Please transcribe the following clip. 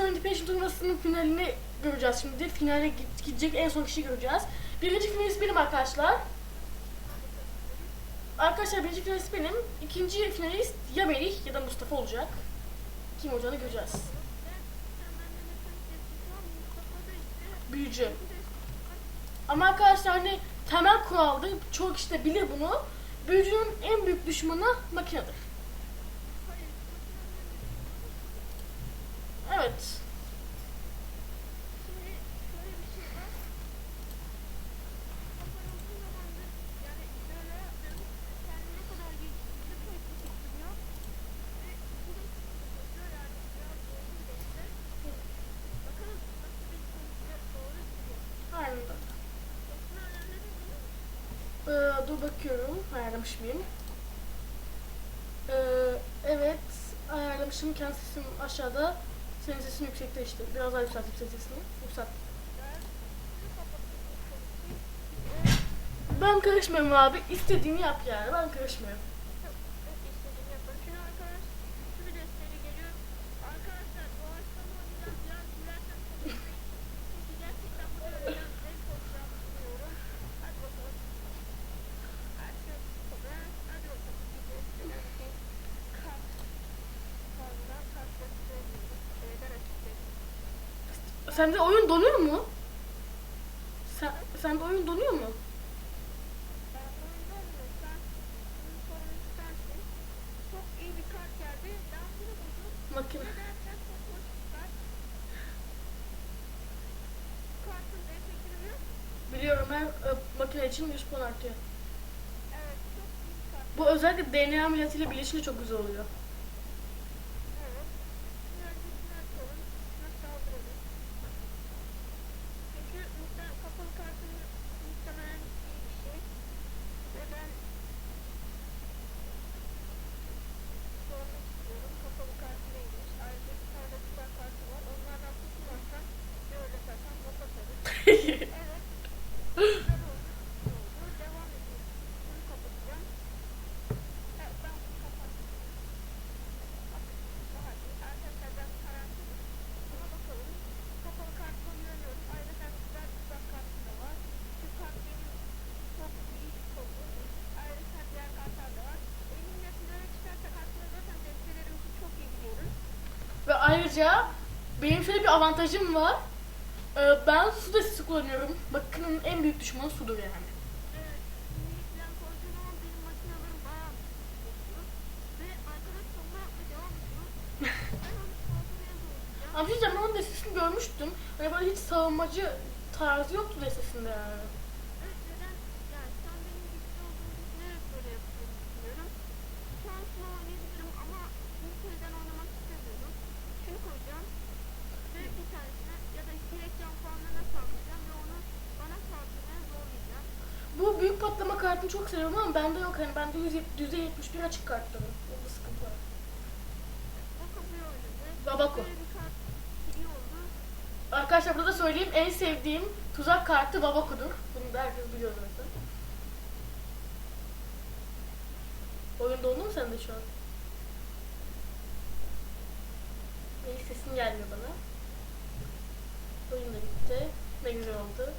Amasya Independent turnuvasının finalini göreceğiz şimdi. Finale gidecek en son kişi göreceğiz. Birinci finalist benim arkadaşlar. Arkadaşlar birinci finalist benim. İkinci finalist ya Melih ya da Mustafa olacak. Kim olacağını göreceğiz. Büyücü. Ama arkadaşlar hani temel kuraldır. Çoğu kişi de bilir bunu. Büyücünün en büyük düşmanı makinedir. Ee, dur bakıyorum. Ayarlamış mıyım? Ee, evet. Ayarlamışım. Kendi sesim aşağıda. Senin sesin yüksekte işte. Biraz daha yükseltip sesini. Yükselt. Ben karışmıyorum abi. İstediğini yap yani. Ben karışmıyorum. Sende oyun donuyor mu? Sen, sende oyun donuyor mu? Biliyorum her e, makine için 100 puan artıyor. Bu özellikle DNA ameliyatıyla birleşince çok güzel oluyor. Ayrıca benim şöyle bir avantajım var. Ee, ben su destesi kullanıyorum. Makinenin en büyük düşmanı sudur yani. Ama bir ben onun destesini görmüştüm. Hani böyle hiç savunmacı tarzı yoktu destesinde yani. Büyük patlama kartını çok seviyorum ama bende yok. Hani bende yüzde yetmiş bir açık kartlarım. Orada sıkıntı var. Babako. Arkadaşlar burada söyleyeyim en sevdiğim tuzak kartı Babaku'dur. Bunu da herkes biliyor zaten. Oyun dondu mu sende şu an? Benim sesin gelmiyor bana. Oyun da bitti. Ne güzel oldu.